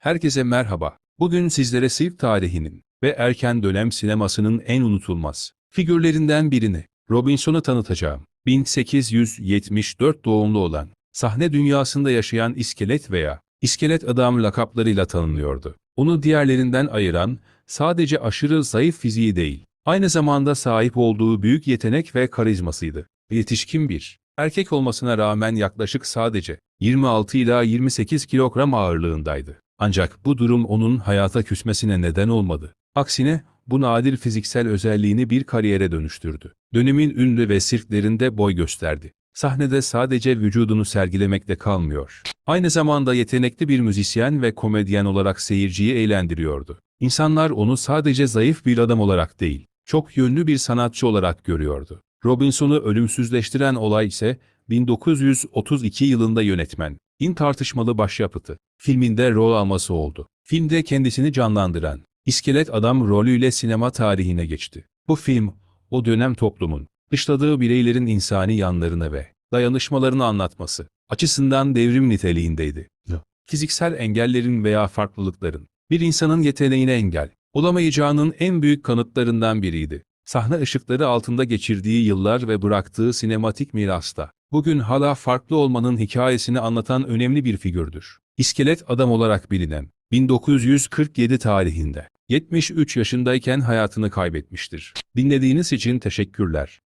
Herkese merhaba. Bugün sizlere sirk tarihinin ve erken dönem sinemasının en unutulmaz figürlerinden birini, Robinson'u tanıtacağım. 1874 doğumlu olan, sahne dünyasında yaşayan iskelet veya iskelet adam lakaplarıyla tanınıyordu. Onu diğerlerinden ayıran sadece aşırı zayıf fiziği değil, aynı zamanda sahip olduğu büyük yetenek ve karizmasıydı. Yetişkin bir erkek olmasına rağmen yaklaşık sadece 26 ila 28 kilogram ağırlığındaydı. Ancak bu durum onun hayata küsmesine neden olmadı. Aksine bu nadir fiziksel özelliğini bir kariyere dönüştürdü. Dönemin ünlü ve sirklerinde boy gösterdi. Sahnede sadece vücudunu sergilemekle kalmıyor. Aynı zamanda yetenekli bir müzisyen ve komedyen olarak seyirciyi eğlendiriyordu. İnsanlar onu sadece zayıf bir adam olarak değil, çok yönlü bir sanatçı olarak görüyordu. Robinson'u ölümsüzleştiren olay ise 1932 yılında yönetmen, in tartışmalı başyapıtı, filminde rol alması oldu. Filmde kendisini canlandıran, iskelet adam rolüyle sinema tarihine geçti. Bu film, o dönem toplumun, dışladığı bireylerin insani yanlarını ve dayanışmalarını anlatması açısından devrim niteliğindeydi. Fiziksel engellerin veya farklılıkların, bir insanın yeteneğine engel, olamayacağının en büyük kanıtlarından biriydi. Sahne ışıkları altında geçirdiği yıllar ve bıraktığı sinematik mirasta, bugün hala farklı olmanın hikayesini anlatan önemli bir figürdür. İskelet adam olarak bilinen, 1947 tarihinde, 73 yaşındayken hayatını kaybetmiştir. Dinlediğiniz için teşekkürler.